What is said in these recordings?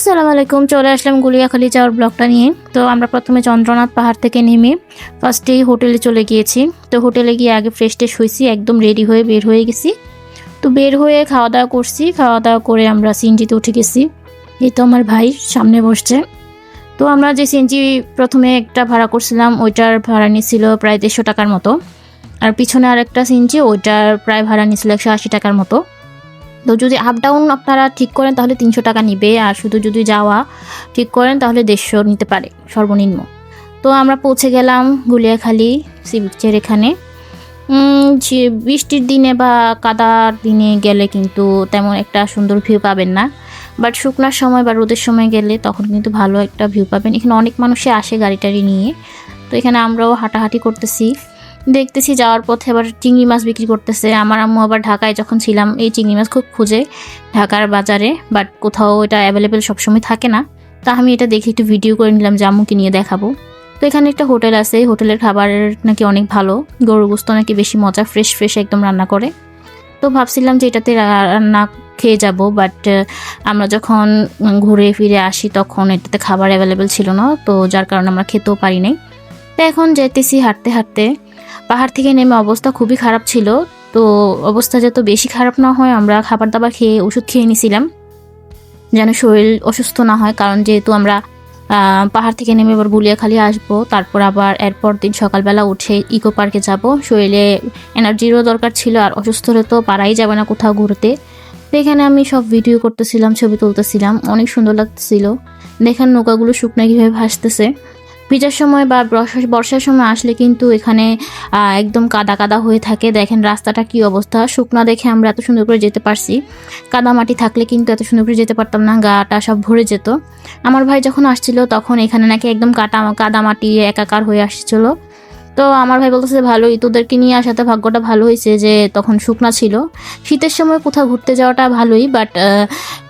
আসসালামু আলাইকুম, চলে আসলাম গুলিয়াখালি যাওয়ার ব্লগটা নিয়ে। তো আমরা প্রথমে চন্দ্রনাথ পাহাড় থেকে নেমে ফার্স্টেই হোটেলে চলে গিয়েছি। তো হোটেলে গিয়ে আগে ফ্রেশ ট্রেশ হয়েছি একদম রেডি হয়ে বের হয়ে গেছি। তো বের হয়ে খাওয়া দাওয়া করছি খাওয়া দাওয়া করে আমরা সিএনজিতে উঠে গেছি। এই তো আমার ভাই সামনে বসছে। তো আমরা যে সিএনজি প্রথমে একটা ভাড়া করছিলাম, ওইটার ভাড়া নিয়েছিল প্রায় দেড়শো টাকার মতো। আর পিছনে আরেকটা সিএনজি, ওইটার প্রায় ভাড়া নিয়েছিল একশো আশি টাকার মতো। তো যদি আপ ডাউন আপনারা ঠিক করেন, তাহলে তিনশো টাকা নিবে। আর শুধু যদি যাওয়া ঠিক করেন, তাহলে দেড়শো নিতে পারে, সর্বনিম্ন। তো আমরা পৌঁছে গেলাম গুলিয়াখালী সি বিচের এখানে বৃষ্টির দিনে বা কাদার দিনে গেলে কিন্তু তেমন একটা সুন্দর ভিউ পাবেন না। বাট শুকনার সময় বা রোদের সময় গেলে তখন কিন্তু ভালো একটা ভিউ পাবেন। এখানে অনেক মানুষই আসে গাড়ি টাড়ি নিয়ে। তো এখানে আমরাও হাঁটাহাঁটি করতেছি। দেখতেছি যাওয়ার পথে আবার চিংড়ি মাছ বিক্রি করতেছে। আমার আম্মু আবার ঢাকায় যখন ছিলাম, এই চিংড়ি মাছ খুব খুঁজে ঢাকার বাজারে বাট কোথাও এটা অ্যাভেলেবেল সবসময় থাকে না। তা আমি এটা দেখে একটু ভিডিও করে নিলাম যে আম্মুকে নিয়ে দেখাবো। তো এখানে একটা হোটেল আছে, হোটেলের খাবার নাকি অনেক ভালো গরু গোস্ত নাকি বেশি মজা ফ্রেশ ফ্রেশ একদম রান্না করে। তো ভাবছিলাম যে এটাতে রান্না খেয়ে যাব বাট আমরা যখন ঘুরে ফিরে আসি তখন এটাতে খাবার অ্যাভেলেবেল ছিল না, তো যার কারণে আমরা খেতেও পারি নাই। তো এখন যেতেছি হাঁটতে হাঁটতে। পাহাড় থেকে নেমে অবস্থা খুবই খারাপ ছিল। তো অবস্থা যত বেশি খারাপ না হয়, আমরা খাবার দাবার খেয়ে ওষুধ খেয়ে নিছিলাম। যেন শরীর অসুস্থ না হয়, কারণ যেহেতু আমরা পাহাড় থেকে নেমে এবার গুলিয়াখালি আসব, তারপর আবার এরপর দিন সকালবেলা উঠে ইকো পার্কে যাব। শরীরে এনার্জিরও দরকার ছিল, আর অসুস্থ হলে তো পারাই যাবে না কোথাও ঘুরতে। তো এখানে আমি সব ভিডিও করতেছিলাম, ছবি তুলতেছিলাম, অনেক সুন্দর লাগতেছিল। দেখেন নৌকাগুলো শুকনো কীভাবে ভাসতেছে। ভিজার সময় বা বর্ষা, বর্ষার সময় আসলে কিন্তু এখানে একদম কাদা কাদা হয়ে থাকে। দেখেন রাস্তাটা কি অবস্থা। শুকনা দেখে আমরা এত সুন্দর করে যেতে পারছি। কাদা মাটি থাকলে কিন্তু এত সুন্দর করে যেতে পারতাম না। গাটা সব ভরে যেত। আমার ভাই যখন আসছিল তখন এখানে নাকি একদম কাটা, কাদা মাটি একাকার হয়ে আসছিল। তো আমার ভাই বলতেছে, ভালোই, তোদেরকে নিয়ে আসাতে ভাগ্যটা ভালো হয়েছে যে তখন শুকনা ছিল। শীতের সময় কোথাও ঘুরতে যাওয়াটা ভালোই বাট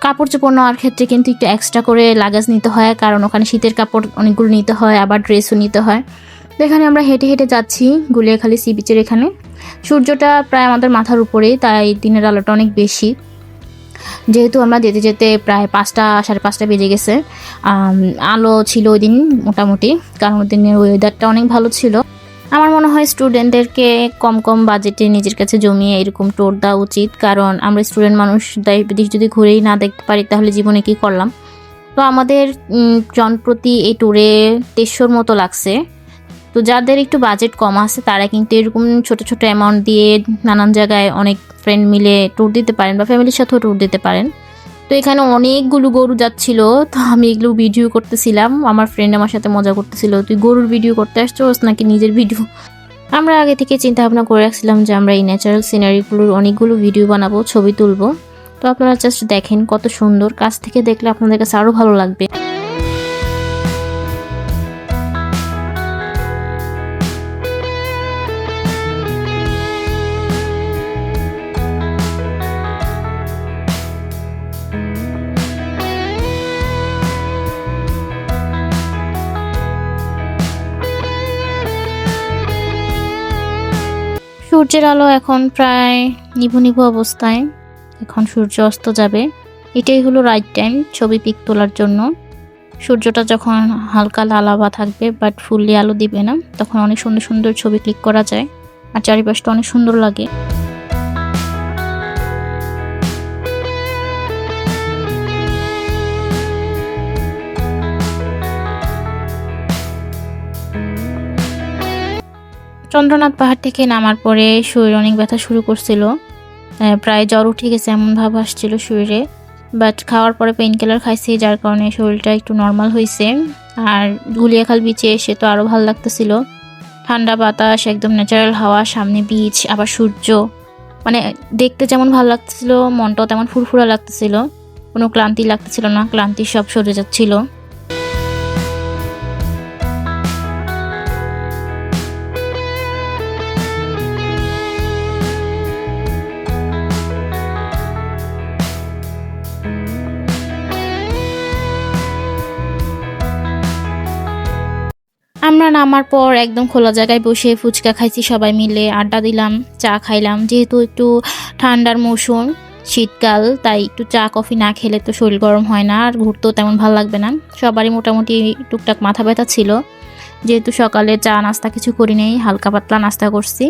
কাপড় চোপড় নেওয়ার ক্ষেত্রে কিন্তু একটু এক্সট্রা করে লাগাজ নিতে হয়, কারণ ওখানে শীতের কাপড় অনেকগুলো নিতে হয়, আবার ড্রেসও নিতে হয়। তো এখানে আমরা হেঁটে হেঁটে যাচ্ছি গুলিয়াখালি সি বিচের এখানে। সূর্যটা প্রায় আমাদের মাথার উপরেই, তাই দিনের আলোটা অনেক বেশি। যেহেতু আমরা যেতে যেতে প্রায় পাঁচটা, সাড়ে পাঁচটা বেজে গেছে। আলো ছিল ওই দিন মোটামুটি, কারণ ওই দিনের ওয়েদারটা অনেক ভালো ছিল। আমার মনে হয় স্টুডেন্টদেরকে কম কম বাজেটে নিজের কাছে জমিয়ে এরকম টোর দেওয়া উচিত। কারণ আমরা স্টুডেন্ট মানুষ দেশ যদি ঘুরেই না দেখতে পারি, তাহলে জীবনে কি করলাম? তো আমাদের জনপ্রতি এই ট্যুরে দেড়শোর মতো লাগছে। তো যাদের একটু বাজেট কম আছে, তারা কিন্তু এরকম ছোট ছোট অ্যামাউন্ট দিয়ে নানান জায়গায় অনেক ফ্রেন্ড মিলে ট্যুর দিতে পারেন বা ফ্যামিলির সাথেও ট্যুর দিতে পারেন। তো এখানে অনেকগুলো গরু যাচ্ছিল, তো আমি এগুলো ভিডিও করতেছিলাম। আমার ফ্রেন্ড আমার সাথে মজা করতেছিল। তুই গরুর ভিডিও করতে আসছোস নাকি নিজের ভিডিও আমরা আগে থেকে চিন্তা ভাবনা করে রাখছিলাম যে আমরা এই ন্যাচারাল সিনারিগুলোর অনেকগুলো ভিডিও বানাবো, ছবি তুলবো। তো আপনারা জাস্ট দেখেন কত সুন্দর। কাছ থেকে দেখলে আপনাদের কাছে আরও ভালো লাগবে। সূর্যের আলো এখন প্রায় নিভু নিভু অবস্থায়। এখন সূর্য অস্ত যাবে। এটাই হলো রাইট টাইম ছবি পিক তোলার জন্য। সূর্যটা যখন হালকা লালাবা থাকবে বাট ফুললি আলো দিবে না, তখন অনেক সুন্দর সুন্দর ছবি ক্লিক করা যায়। আর চারিপাশটা অনেক সুন্দর লাগে। চন্দ্রনাথ পাহাড় থেকে নামার পরে শরীর অনেক ব্যথা শুরু করছিল। প্রায় জ্বর উঠে গেছে, এমন ভাব আসছিল শরীরে। বাট খাওয়ার পরে পেইন কিলার খাইছি, যার কারণে শরীরটা একটু নর্মাল হয়েছে আর গুলিয়াখাল বিচে এসে তো আরও ভালো লাগতেছিল। ঠান্ডা বাতাস, একদম ন্যাচারাল হাওয়া, সামনে বিচ আবার সূর্য। মানে দেখতে যেমন ভালো লাগতেছিল, মনটাও তেমন ফুরফুরা লাগতেছিল। কোনো ক্লান্তি লাগতেছিল না, ক্লান্তি সব সরে যাচ্ছিল। আমরা নামার পর একদম খোলা জায়গায় বসে ফুচকা খাইছি সবাই মিলে, আড্ডা দিলাম, চা খাইলাম। যেহেতু একটু ঠান্ডার মৌসুম, শীতকাল, তাই একটু চা, কফি না খেলে তো শরীর গরম হয় না, আর ঘুরতেও তেমন ভালো লাগবে না। সবারই মোটামুটি টুকটাক মাথা ব্যথা ছিল। যেহেতু সকালে চা নাস্তা কিছু করি নেই, হালকা পাতলা নাস্তা করছি।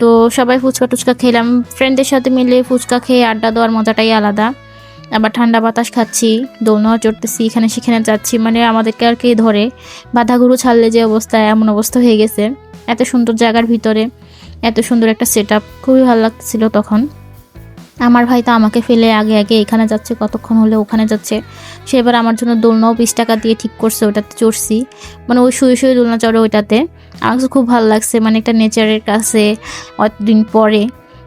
তো সবাই ফুচকা টুচকা খেলাম। ফ্রেন্ডদের সাথে মিলে ফুচকা খেয়ে আড্ডা দেওয়ার মজাটাই আলাদা। আবার ঠান্ডা বাতাস খাচ্ছি, দোলনাও চড়তেছি, এখানে সেখানে যাচ্ছি মানে আমাদেরকে আর কি ধরে বাধাগুরু ছাড়লে যে অবস্থা, এমন অবস্থা হয়ে গেছে। এত সুন্দর জায়গার ভিতরে, এত সুন্দর একটা সেট আপ খুবই ভালো লাগছিল তখন। আমার ভাই তো আমাকে ফেলে আগে আগে এখানে যাচ্ছে, কতক্ষণ হলে ওখানে যাচ্ছে। সে এবার আমার জন্য দোলনাও বিশ টাকা দিয়ে ঠিক করছে, ওটাতে চড়ছি। মানে ওই শুয়ে শুয়ে দোলনা চড়ে ওইটাতে। আমার খুব ভালো লাগছে মানে একটা নেচারের কাছে, অতদিন পরে।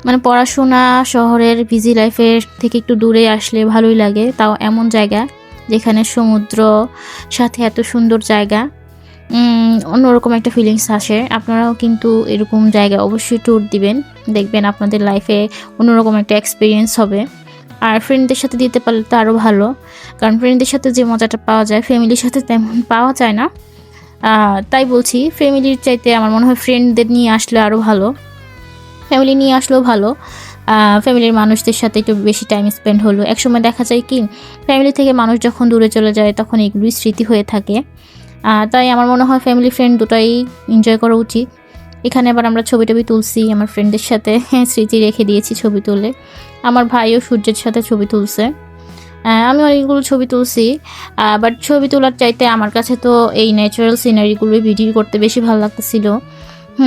মানে পড়াশোনা শহরের বিজি লাইফের থেকে একটু দূরে আসলে ভালোই লাগে। তাও এমন জায়গা যেখানে সমুদ্র সাথে এত সুন্দর জায়গা অন্যরকম একটা ফিলিংস আসে। আপনারাও কিন্তু এরকম জায়গা অবশ্যই ট্যুর দিবেন। দেখবেন আপনাদের লাইফে অন্যরকম একটা এক্সপিরিয়েন্স হবে। আর ফ্রেন্ডদের সাথে দিতে পারলে তো আরও ভালো। কারণ ফ্রেন্ডদের সাথে যে মজাটা পাওয়া যায় ফ্যামিলির সাথে তেমন পাওয়া যায় না। তাই বলছি ফ্যামিলির চাইতে আমার মনে হয় ফ্রেন্ডদের নিয়ে আসলে আরও ভালো। ফ্যামিলি নিয়ে আসলেও ভালো। ফ্যামিলির মানুষদের সাথে একটু বেশি টাইম স্পেন্ড হলো। একসময় দেখা যায় কি ফ্যামিলি থেকে মানুষ যখন দূরে চলে যায়, তখন এগুলোই স্মৃতি হয়ে থাকে। তাই আমার মনে হয় ফ্যামিলি ফ্রেন্ড দুটাই এনজয় করা উচিত। এখানে আবার আমরা ছবি টবি তুলছি, আমার ফ্রেন্ডের সাথে স্মৃতি রেখে দিয়েছি ছবি তুলে। আমার ভাইও সূর্যের সাথে ছবি তুলছে। আমি অনেকগুলো ছবি তুলছি। বাট ছবি তোলার চাইতে আমার কাছে তো এই ন্যাচারাল সিনারিগুলোই ভিডিও করতে বেশি ভালো লাগতেছিল।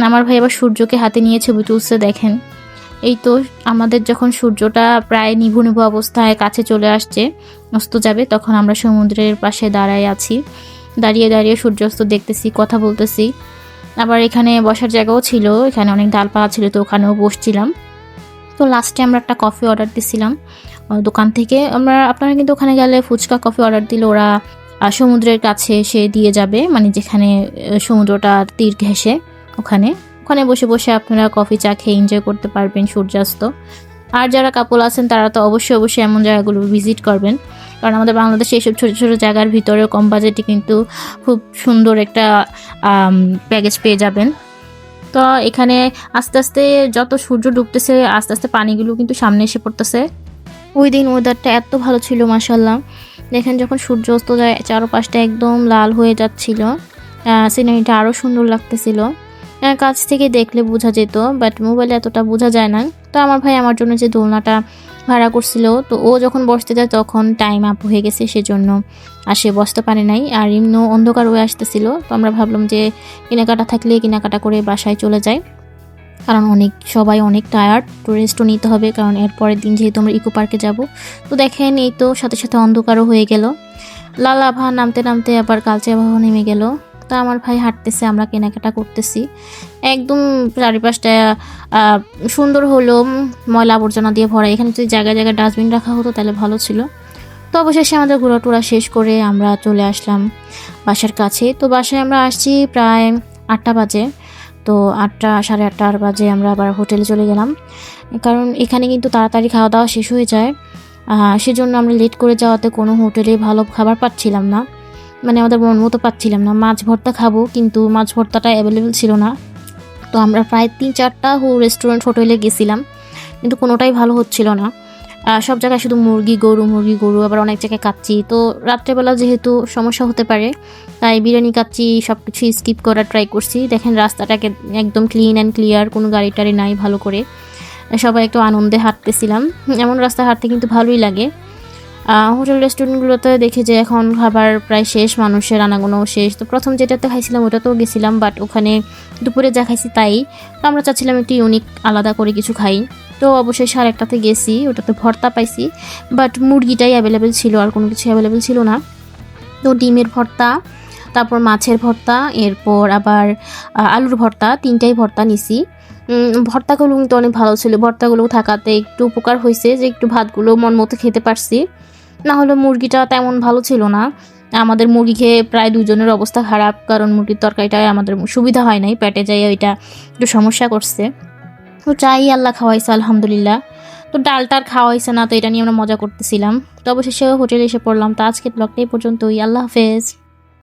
আমার ভাই আবার সূর্যকে হাতে নিয়ে ছবি তুলছে, দেখেন। এই তো আমাদের যখন সূর্যটা প্রায় নিভু নিভু অবস্থায় কাছে চলে আসছে, অস্ত যাবে, তখন আমরা সমুদ্রের পাশে দাঁড়ায় আছি। দাঁড়িয়ে দাঁড়িয়ে সূর্যাস্ত দেখতেছি, কথা বলতেছি। আবার এখানে বসার জায়গাও ছিল, এখানে অনেক ডালপালা ছিল, তো ওখানেও বসছিলাম। তো লাস্টে আমরা একটা কফি অর্ডার দিছিলাম। দোকান থেকে আমরা, আপনারা কিন্তু ওখানে গেলে ফুচকা কফি অর্ডার দিলে ওরা সমুদ্রের কাছে সে দিয়ে যাবে মানে যেখানে সমুদ্রটা তীর ঘেঁষে। ওখানে। ওখানে বসে বসে আপনারা কফি, চা খেয়ে এনজয় করতে পারবেন সূর্যাস্ত। আর যারা কাপল আছেন, তারা তো অবশ্যই অবশ্যই এমন জায়গাগুলো ভিজিট করবেন। কারণ আমাদের বাংলাদেশে এইসব ছোটো ছোটো জায়গার ভিতরে কম বাজেটে কিন্তু খুব সুন্দর একটা প্যাকেজ পেয়ে যাবেন। তো এখানে আস্তে আস্তে যত সূর্য ডুবতেছে, আস্তে আস্তে পানিগুলো কিন্তু সামনে এসে পড়তেছে। ওই দিন ওয়েদারটা এত ভালো ছিল মাসাল্লাহ দেখেন যখন সূর্য অস্ত যায়, চারপাশটা একদম লাল হয়ে যাচ্ছিল। সিনারিটা আরও সুন্দর লাগতেছিল। কাছ থেকে দেখলে বোঝা যেত বাট মোবাইলে এতটা বোঝা যায় না। তো আমার ভাই আমার জন্য যে দোলনাটা ভাড়া করছিল, তো ও যখন বসতে যায় তখন টাইম আপ হয়ে গেছে সেজন্য আর সে বসতে পারে নাই। আর এমনিও অন্ধকার হয়ে আসতেছিল, তো আমরা ভাবলাম যে কেনাকাটা থাকলে কেনাকাটা করে বাসায় চলে যাই। কারণ অনেক, সবাই অনেক টায়ার্ড তো রেস্টও নিতে হবে, কারণ এর পরের দিন যেহেতু আমরা ইকো পার্কে যাব। তো দেখেন, এই তো সাথে সাথে অন্ধকারও হয়ে গেল। লাল আভা নামতে নামতে আবার কালচে আবহাওয়া নেমে গেল। তা আমার ভাই হাঁটতেছে, আমরা কেনাকাটা করতেছি। একদম চারিপাশটা সুন্দর হলো ময়লা আবর্জনা দিয়ে ভরা। এখানে যদি জায়গায় জায়গায় ডাস্টবিন রাখা হতো তাহলে ভালো ছিল। তো অবশেষে আমাদের ঘোরা টোরা শেষ করে আমরা চলে আসলাম বাসার কাছে। তো বাসায় আমরা আসছি প্রায় আটটা বাজে। তো আটটা, সাড়ে আটটার বাজে আমরা আবার হোটেলে চলে গেলাম। কারণ এখানে কিন্তু তাড়াতাড়ি খাওয়া দাওয়া শেষ হয়ে যায়। সেজন্য আমরা লেট করে যাওয়াতে কোনো হোটেলে ভালো খাবার পাচ্ছিলাম না। মানে আমাদের মন মতো পাচ্ছিলাম না। মাছ ভর্তা খাব, কিন্তু মাছ ভর্তাটা অ্যাভেলেবেল ছিল না। তো আমরা প্রায় তিন চারটা রেস্টুরেন্ট হোটেলে গেছিলাম, কিন্তু কোনোটাই ভালো হচ্ছিল না। সব জায়গায় শুধু মুরগি, গরু মুরগি, গরু, আবার অনেক জায়গায় কাচ্ছি তো রাত্রেবেলা যেহেতু সমস্যা হতে পারে, তাই বিরিয়ানি কাচ্ছি সব কিছু স্কিপ করার ট্রাই করছি। দেখেন রাস্তাটাকে একদম ক্লিন অ্যান্ড ক্লিয়ার কোনো গাড়ি টাড়ি নাই ভালো করে। সবাই একটু আনন্দে হাঁটতেছিলাম। এমন রাস্তা হাঁটতে কিন্তু ভালোই লাগে। হোটেল রেস্টুরেন্টগুলোতে দেখি যে এখন খাবার প্রায় শেষ, মানুষের আনাগোনাও শেষ। তো প্রথম যেটাতে খাইছিলাম ওটাতেও গেছিলাম বাট ওখানে দুপুরে যা খাইছি তাই। তো আমরা চাচ্ছিলাম একটু ইউনিক আলাদা করে কিছু খাই। তো অবশ্যই সাড়ে একটাতে গেছি, ওটাতে ভর্তা পাইছি বাট মুরগিটাই অ্যাভেলেবেল ছিল, আর কোনো কিছু অ্যাভেলেবেল ছিল না। তো ডিমের ভর্তা, তারপর মাছের ভর্তা, এরপর আবার আলুর ভর্তা, তিনটাই ভর্তা নিছি। ভর্তাগুলো কিন্তু অনেক ভালো ছিল। ভর্তাগুলো থাকাতে একটু উপকার হয়েছে যে একটু ভাতগুলো মন মতো খেতে পারছি। না হলে মুরগিটা তেমন ভালো ছিল না। আমাদের মুরগি খেয়ে প্রায় দুজনের অবস্থা খারাপ, কারণ মুরগির তরকারিটায় আমাদের সুবিধা হয় নাই, পেটে যাই ওইটা একটু সমস্যা করছে। তো চাই আল্লাহ খাওয়াইছে, আলহামদুলিল্লাহ। তো ডালটার খাওয়াইছে না, তো এটা নিয়ে আমরা মজা করতেছিলাম। তো অবশেষে হোটেলে এসে পড়লাম। তো আজকের ব্লগটা এই পর্যন্তই। আল্লাহ হাফেজ।